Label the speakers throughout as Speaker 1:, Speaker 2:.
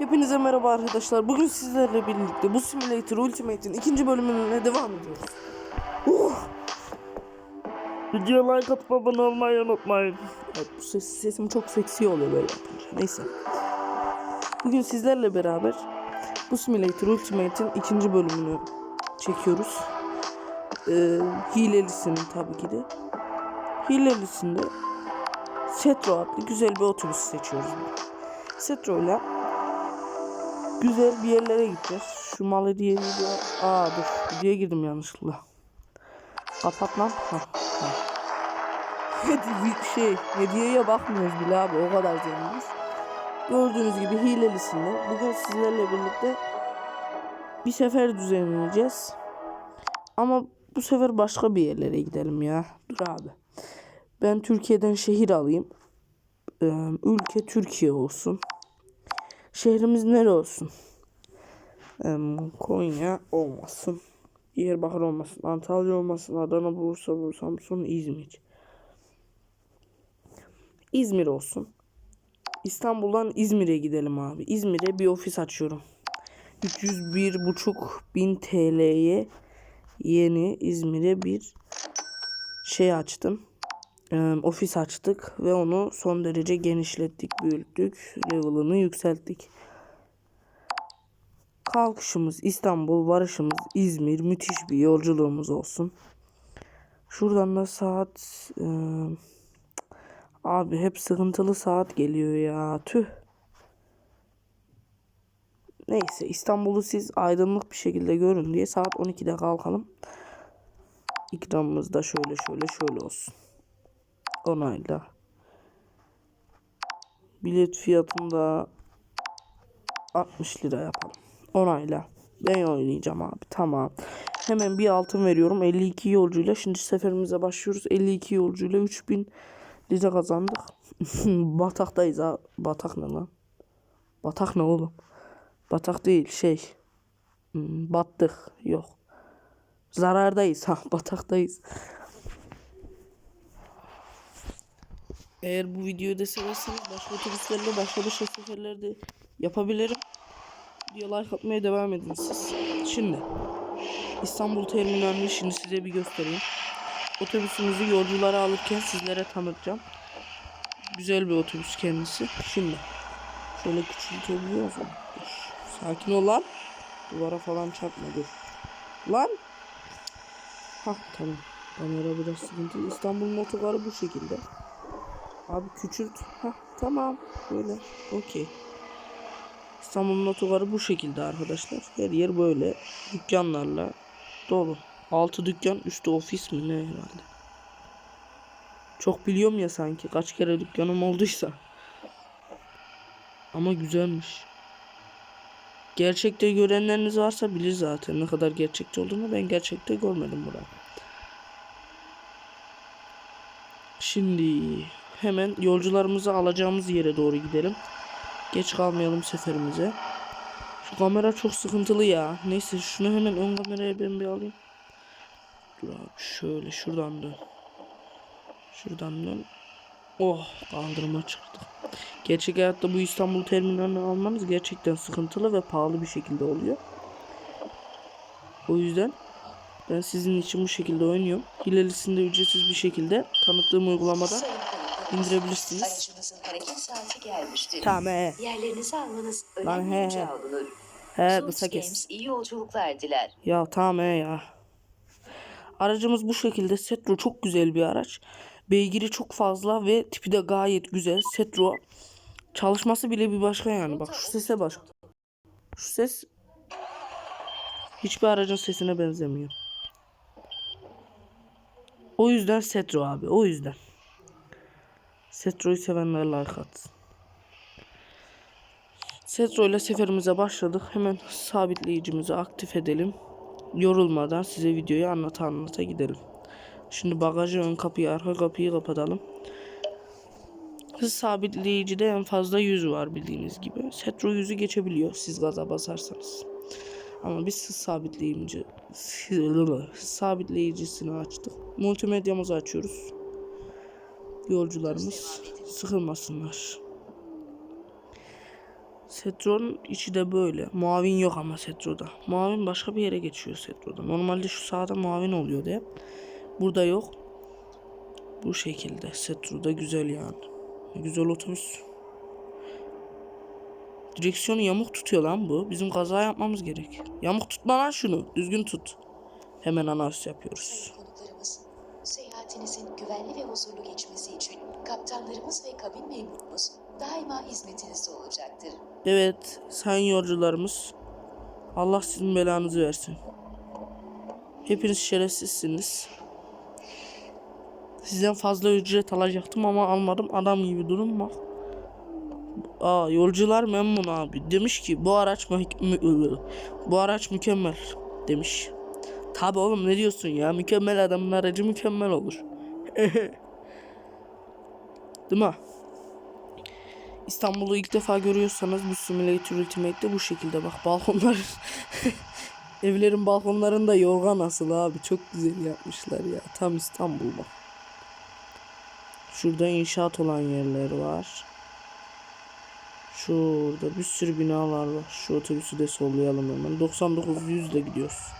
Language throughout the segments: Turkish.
Speaker 1: Hepinize merhaba arkadaşlar. Bugün sizlerle birlikte bu Simulator Ultimate'in ikinci bölümüne devam ediyoruz. Uh! Videoya like atıp abone olmayı unutmayın. Bu ses, sesim çok seksi oluyor böyle yapınca. Neyse. Bugün sizlerle beraber bu Simulator Ultimate'in ikinci bölümünü çekiyoruz. Ee, hilelisinin tabii ki de. Hilelisinde Setro adlı güzel bir otobüs seçiyoruz. Setro ile güzel bir yerlere gideceğiz. Şu malı diye video... Aa dur. Videoya girdim yanlışlıkla. Kapat lan. Tamam. Hedi şey, hediyeye bakmıyoruz bile abi. O kadar zenginiz. Gördüğünüz gibi hilelisinde. Bugün sizlerle birlikte bir sefer düzenleyeceğiz. Ama bu sefer başka bir yerlere gidelim ya. Dur abi. Ben Türkiye'den şehir alayım. Ee, ülke Türkiye olsun. Şehrimiz nere olsun? Konya olmasın. Diyarbakır olmasın. Antalya olmasın. Adana, Bursa, Bursa, Samsun, İzmir. İzmir olsun. İstanbul'dan İzmir'e gidelim abi. İzmir'e bir ofis açıyorum. 301,5 bin TL'ye yeni İzmir'e bir şey açtım. Ee, ofis açtık ve onu son derece genişlettik, büyüttük, level'ını yükselttik. Kalkışımız İstanbul, varışımız İzmir, müthiş bir yolculuğumuz olsun. Şuradan da saat e, abi hep sıkıntılı saat geliyor ya. Tüh. Neyse İstanbul'u siz aydınlık bir şekilde görün diye saat 12'de kalkalım. İkramımız da şöyle şöyle şöyle olsun. Onayla. Bilet fiyatını da 60 lira yapalım. Onayla. Ben oynayacağım abi. Tamam. Hemen bir altın veriyorum. 52 yolcuyla. Şimdi seferimize başlıyoruz. 52 yolcuyla 3000 lira kazandık. Bataktayız ha. Batak ne lan? Batak ne oğlum? Batak değil şey. Hmm, Battık. Yok. Zarardayız ha. Bataktayız. Eğer bu videoyu da severseniz başka otobüslerle başka başka seferlerde yapabilirim. Video like atmaya devam edin siz. Şimdi İstanbul Terminalini şimdi size bir göstereyim. Otobüsümüzü yolcuları alırken sizlere tanıtacağım. Güzel bir otobüs kendisi. Şimdi şöyle küçültebiliyoruz mu? Dur. Sakin ol lan. Duvara falan çarpma dur. Lan. Hah tamam. Kamera biraz sıkıntı. İstanbul'un otogarı bu şekilde. Abi küçült. Hah tamam. Böyle. Okey. İstanbul'un otogarı bu şekilde arkadaşlar. Her yer böyle dükkanlarla dolu. Altı dükkan, üstü ofis mi ne herhalde. Çok biliyorum ya sanki kaç kere dükkanım olduysa. Ama güzelmiş. Gerçekte görenleriniz varsa bilir zaten ne kadar gerçekçi olduğunu. Ben gerçekte görmedim burada. Şimdi hemen yolcularımızı alacağımız yere doğru gidelim. Geç kalmayalım seferimize. Şu kamera çok sıkıntılı ya. Neyse şunu hemen ön kameraya ben bir alayım. Dur abi şöyle şuradan dön. Şuradan dön. Oh kaldırıma çıktık. Gerçek hayatta bu İstanbul terminalini almanız gerçekten sıkıntılı ve pahalı bir şekilde oluyor. O yüzden ben sizin için bu şekilde oynuyorum. Hilelisinde ücretsiz bir şekilde tanıttığım uygulamadan indirebilirsiniz.
Speaker 2: Aracınızın hareket saati gelmiştir.
Speaker 1: Tamam he.
Speaker 2: Yerlerinizi almanız
Speaker 1: Lan he
Speaker 2: önemli
Speaker 1: he.
Speaker 2: alınır.
Speaker 1: He
Speaker 2: Source
Speaker 1: kısa kes.
Speaker 2: Games iyi yolculuklar diler.
Speaker 1: Ya tamam he ya. Aracımız bu şekilde. Setro çok güzel bir araç. Beygiri çok fazla ve tipi de gayet güzel. Setro çalışması bile bir başka yani. Bak şu sese bak. Şu ses hiçbir aracın sesine benzemiyor. O yüzden Setro abi. O yüzden. Setro'yu sevenler like atsın. Setro ile seferimize başladık. Hemen sabitleyicimizi aktif edelim. Yorulmadan size videoyu anlata anlata gidelim. Şimdi bagajı ön kapıyı arka kapıyı kapatalım. Hız sabitleyicide en fazla 100 var bildiğiniz gibi. Setro 100'ü geçebiliyor siz gaza basarsanız. Ama biz hız sabitleyici sabitleyicisini açtık. Multimedyamızı açıyoruz. Yolcularımız sıkılmasınlar. Setro'nun içi de böyle. Muavin yok ama Setro'da. Muavin başka bir yere geçiyor Setro'da. Normalde şu sağda muavin oluyordu hep. Burada yok. Bu şekilde. Setro'da güzel yani. Güzel otobüs. Direksiyonu yamuk tutuyor lan bu. Bizim kaza yapmamız gerek. Yamuk tutma lan şunu. Düzgün tut. Hemen anons yapıyoruz.
Speaker 2: Seyahatinizin güvenli ve huzurlu geçmesi için kaptanlarımız ve kabin memurumuz daima hizmetinizde olacaktır.
Speaker 1: Evet, sayın yolcularımız. Allah sizin belanızı versin. Hepiniz şerefsizsiniz. Sizden fazla ücret alacaktım ama almadım. Adam gibi durum bak. Aa, yolcular memnun abi. Demiş ki bu araç bu araç mükemmel demiş. Tabi oğlum ne diyorsun ya? Mükemmel adamın aracı mükemmel olur. Değil mi? İstanbul'u ilk defa görüyorsanız bu Simulator Ultimate'de bu şekilde bak balkonlar evlerin balkonlarında yorgan asılı abi çok güzel yapmışlar ya tam İstanbul bak. Şurada inşaat olan yerler var. Şurada bir sürü binalar var. Şu otobüsü de sollayalım hemen. 99 100 ile gidiyoruz.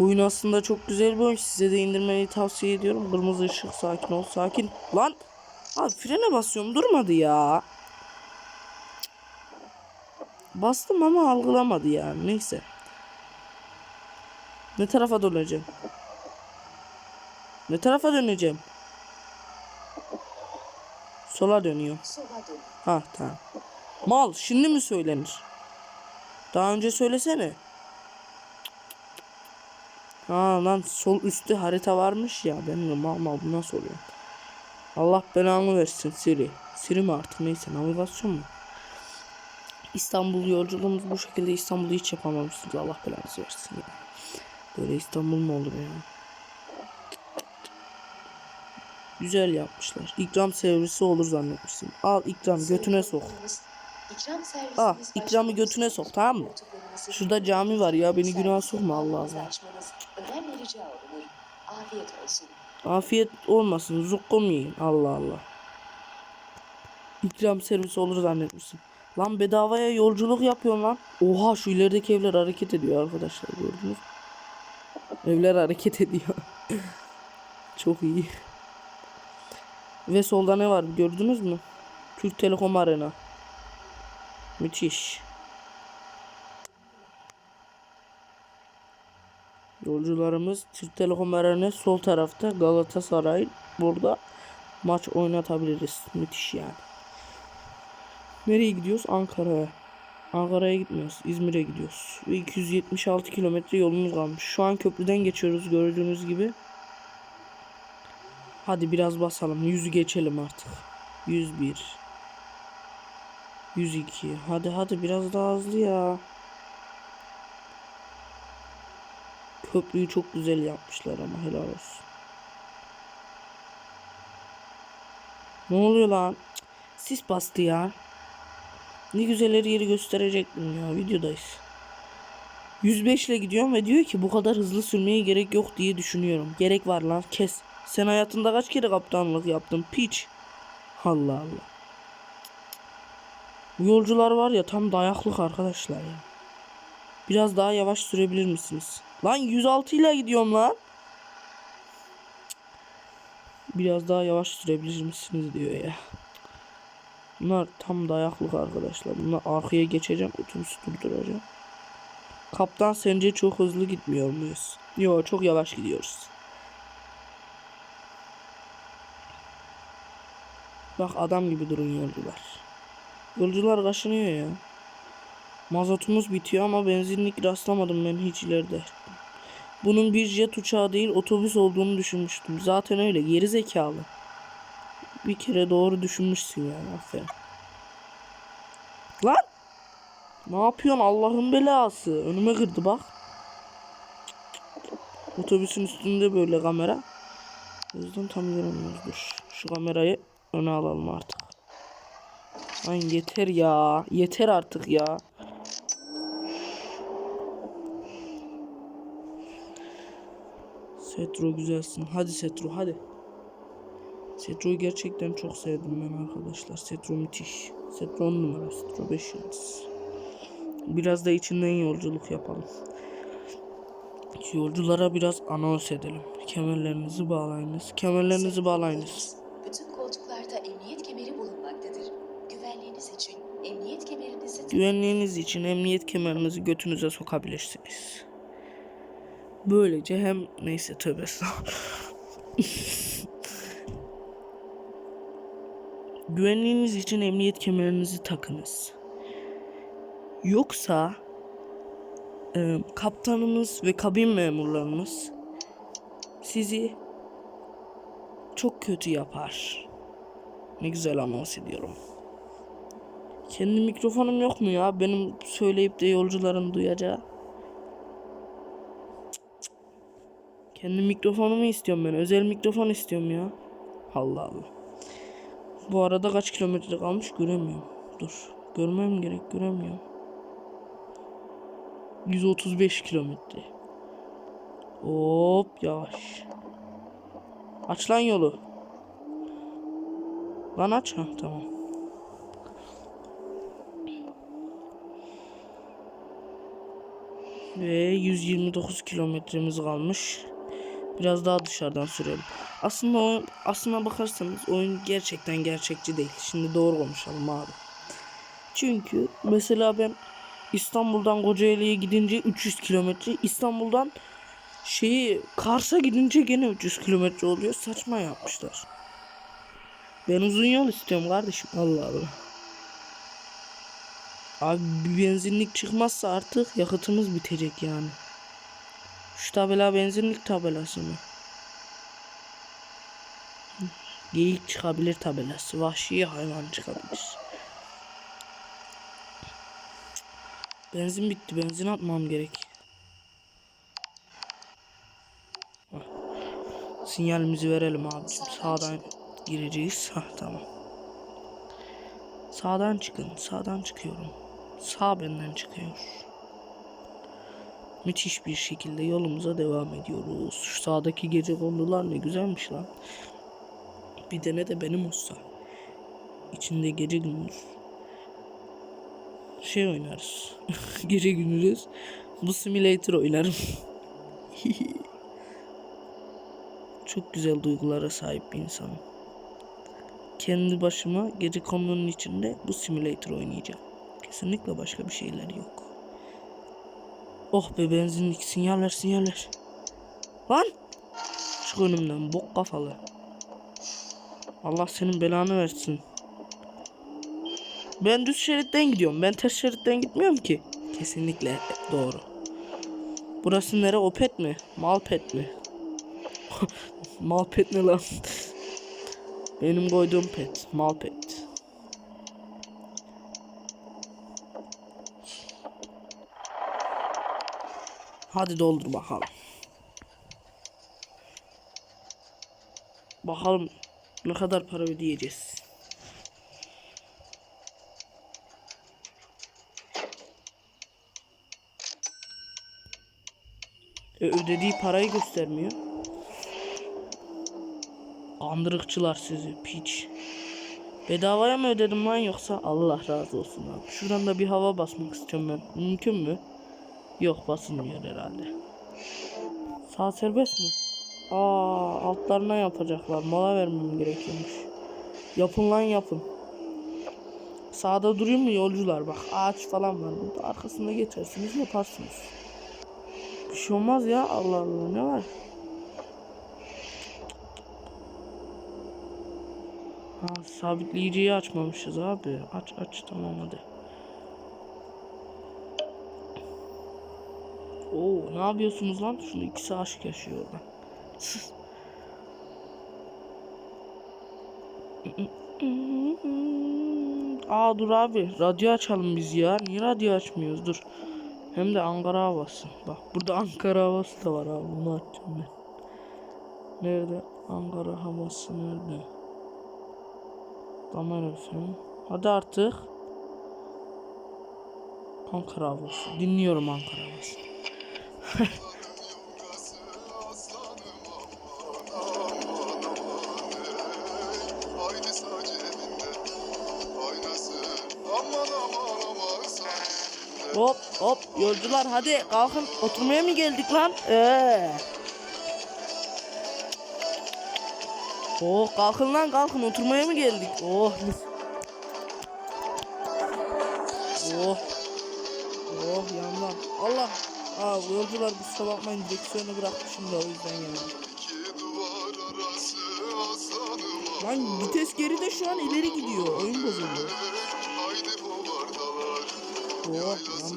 Speaker 1: Oyun aslında çok güzel bir oyun. Size de indirmeyi tavsiye ediyorum. Kırmızı ışık sakin ol sakin. Lan! Abi frene basıyorum durmadı ya. Bastım ama algılamadı yani neyse. Ne tarafa döneceğim? Ne tarafa döneceğim? Sola dönüyor. Ha tamam. Mal şimdi mi söylenir? Daha önce söylesene. Ha lan sol üstte harita varmış ya. Ben de mal mal bu nasıl oluyor? Allah belanı versin Siri. Siri mi artık neyse navigasyon mu? İstanbul yolculuğumuz bu şekilde İstanbul'u hiç yapamamışsınız. Allah belanızı versin ya. Böyle İstanbul mu olur ya? Güzel yapmışlar. İkram servisi olur zannetmişsin. Al ikram götüne sok.
Speaker 2: İkram
Speaker 1: Ah, ikramı götüne sok, tamam mı? Şurada cami var ya beni
Speaker 2: servise
Speaker 1: sokma Allah
Speaker 2: bağlamanızı
Speaker 1: Allah.
Speaker 2: Rica olunur. Afiyet olsun.
Speaker 1: Afiyet olmasın zukkum yiyin Allah Allah. İkram servisi olur zannetmişsin. Lan bedavaya yolculuk yapıyorsun lan. Oha şu ilerideki evler hareket ediyor arkadaşlar gördünüz. Evler hareket ediyor. Çok iyi. Ve solda ne var gördünüz mü? Türk Telekom Arena. Müthiş. Yolcularımız Türk Telekom Arena sol tarafta Galatasaray burada maç oynatabiliriz. Müthiş yani. Nereye gidiyoruz? Ankara'ya. Ankara'ya gitmiyoruz. İzmir'e gidiyoruz. Ve 276 kilometre yolumuz kalmış. Şu an köprüden geçiyoruz gördüğünüz gibi. Hadi biraz basalım. 100'ü geçelim artık. 101. 102. Hadi hadi biraz daha hızlı ya. Köprüyü çok güzel yapmışlar ama helal olsun. Ne oluyor lan? Sis bastı ya. Ne güzel her yeri gösterecektim ya videodayız. 105 ile gidiyorum ve diyor ki bu kadar hızlı sürmeye gerek yok diye düşünüyorum. Gerek var lan kes. Sen hayatında kaç kere kaptanlık yaptın piç. Allah Allah. Bu yolcular var ya tam dayaklık arkadaşlar ya. Biraz daha yavaş sürebilir misiniz? Lan 106 ile gidiyorum lan. Biraz daha yavaş sürebilir misiniz diyor ya. Bunlar tam dayaklık arkadaşlar. Bunlar arkaya geçeceğim. Otobüsü durduracağım. Kaptan sence çok hızlı gitmiyor muyuz? Yo çok yavaş gidiyoruz. Bak adam gibi durun yolcular. Yolcular kaşınıyor ya. Mazotumuz bitiyor ama benzinlik rastlamadım ben hiç ileride. Bunun bir jet uçağı değil otobüs olduğunu düşünmüştüm. Zaten öyle geri zekalı. Bir kere doğru düşünmüşsün yani aferin. Lan! Ne yapıyorsun Allah'ın belası? Önüme kırdı bak. Otobüsün üstünde böyle kamera. O yüzden tam göremiyoruz. Dur. Şu kamerayı öne alalım artık. Lan yeter ya. Yeter artık ya. Setro güzelsin. Hadi Setro hadi. Setro'yu gerçekten çok sevdim ben arkadaşlar. Setro müthiş. Setro 10 numara. Setro 5 yıldız. Biraz da içinden yolculuk yapalım. Yolculara biraz anons edelim. Kemerlerinizi bağlayınız. Kemerlerinizi bağlayınız.
Speaker 2: Bütün koltuklarda emniyet kemeri bulunmaktadır. Güvenliğiniz için emniyet kemerinizi
Speaker 1: Güvenliğiniz için emniyet kemerinizi götünüze sokabilirsiniz. Böylece hem neyse tövbe. Güvenliğiniz için emniyet kemerinizi takınız. Yoksa e, kaptanımız ve kabin memurlarımız sizi çok kötü yapar. Ne güzel anons ediyorum. Kendi mikrofonum yok mu ya? Benim söyleyip de yolcuların duyacağı. Kendi mikrofonumu istiyorum ben. Özel mikrofon istiyorum ya. Allah Allah. Bu arada kaç kilometre kalmış göremiyorum. Dur. Görmem gerek göremiyorum. 135 kilometre. Hop yavaş. Aç lan yolu. Lan aç. Ha tamam. Ve 129 kilometremiz kalmış. Biraz daha dışarıdan sürelim. Aslında oyun, aslına bakarsanız oyun gerçekten gerçekçi değil. Şimdi doğru konuşalım abi. Çünkü mesela ben İstanbul'dan Kocaeli'ye gidince 300 kilometre, İstanbul'dan şeyi Kars'a gidince gene 300 kilometre oluyor. Saçma yapmışlar. Ben uzun yol istiyorum kardeşim. Allah Allah. Abi bir benzinlik çıkmazsa artık yakıtımız bitecek yani. Şu tabela benzinlik tabelası mı? Geyik çıkabilir tabelası. Vahşi hayvan çıkabilir. Benzin bitti. Benzin atmam gerek. Sinyalimizi verelim abicim. Sağdan gireceğiz. Ha tamam. Sağdan çıkın. Sağdan çıkıyorum. Sağ benden çıkıyor. Müthiş bir şekilde yolumuza devam ediyoruz. Şu sağdaki gece kondular ne güzelmiş lan. Bir tane de benim olsa. İçinde gece gündüz. Şey oynarız. gece gündüz. Bu simulator oynarım. Çok güzel duygulara sahip bir insanım. Kendi başıma gece konunun içinde bu simulator oynayacağım. Kesinlikle başka bir şeyler yok. Oh be benzinlik sinyaller sinyaller. Lan! Çık önümden bok kafalı. Allah senin belanı versin. Ben düz şeritten gidiyorum. Ben ters şeritten gitmiyorum ki. Kesinlikle doğru. Burası nere? Opet mi? Malpet mi? Malpet ne lan? Benim koyduğum pet. Malpet. Hadi doldur bakalım. Bakalım ne kadar para ödeyeceğiz. E, ödediği parayı göstermiyor. Andırıkçılar sizi piç. Bedavaya mı ödedim lan yoksa Allah razı olsun abi. Şuradan da bir hava basmak istiyorum ben. Mümkün mü? Yok basılmıyor herhalde. Sağ serbest mi? Aa altlarına yapacaklar. Mola vermem gerekiyormuş. Yapın lan yapın. Sağda duruyor mu yolcular bak ağaç falan var burada. Arkasında geçersiniz yaparsınız. Bir şey olmaz ya Allah Allah ne var? Ha sabitleyiciyi açmamışız abi. Aç aç tamam hadi. Oo ne yapıyorsunuz lan? Şunu ikisi aşk yaşıyor orada. Aa dur abi radyo açalım biz ya. Niye radyo açmıyoruz? Dur. Hem de Ankara havası. Bak burada Ankara havası da var abi. Bunu açacağım ben. Nerede? Ankara havası nerede? Tamam efendim. Hadi artık. Ankara havası. Dinliyorum Ankara havası hop hop yolcular hadi kalkın oturmaya mı geldik lan? Ee. Oh kalkın lan kalkın oturmaya mı geldik? Oh. Oh. Oh yandan. Allah. Aa yolcular kusura bakmayın direksiyonu bırakmışım da o yüzden yani. Lan vites geride şu an ileri gidiyor. Oyun bozuldu. Oh
Speaker 3: Yaylası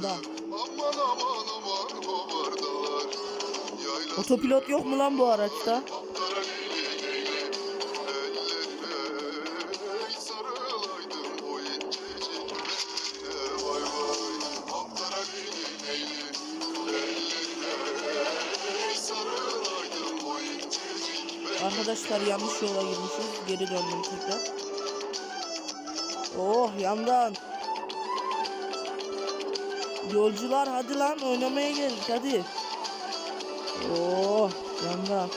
Speaker 1: Otopilot yok mu lan bu araçta? Arkadaşlar yanlış yola girmişiz. Geri döndüm tekrar. Oh yandan. Yolcular hadi lan oynamaya geldik hadi. Oh yandan.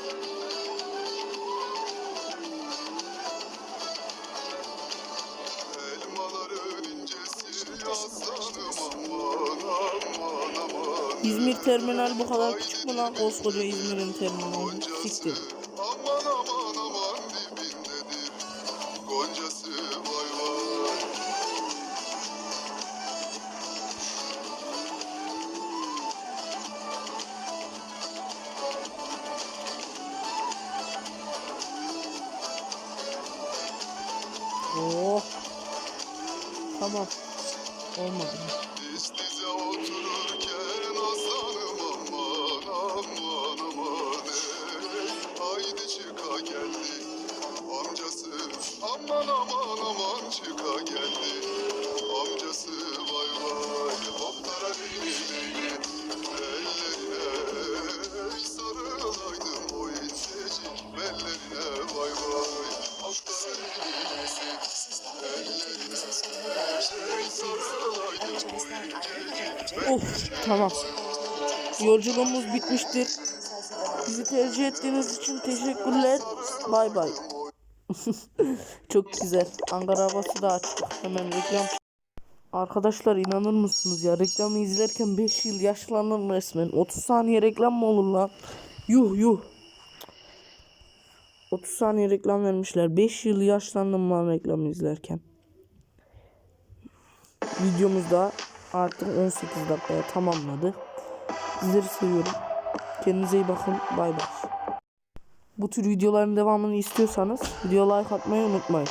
Speaker 1: İzmir terminal bu kadar küçük mü lan koskoca İzmir'in terminali? Siktir. Tamam. Yolculuğumuz bitmiştir. Bizi tercih ettiğiniz için teşekkürler. Bay bay. Çok güzel. Ankara havası da açtık. Hemen reklam. Arkadaşlar inanır mısınız ya reklamı izlerken 5 yıl yaşlandım resmen. 30 saniye reklam mı olur lan? Yuh yuh. 30 saniye reklam vermişler. 5 yıl yaşlandım lan reklamı izlerken. Videomuz da artık 18 dakikaya tamamladı. Sizleri seviyorum. Kendinize iyi bakın. Bay bay. Bu tür videoların devamını istiyorsanız video like atmayı unutmayın.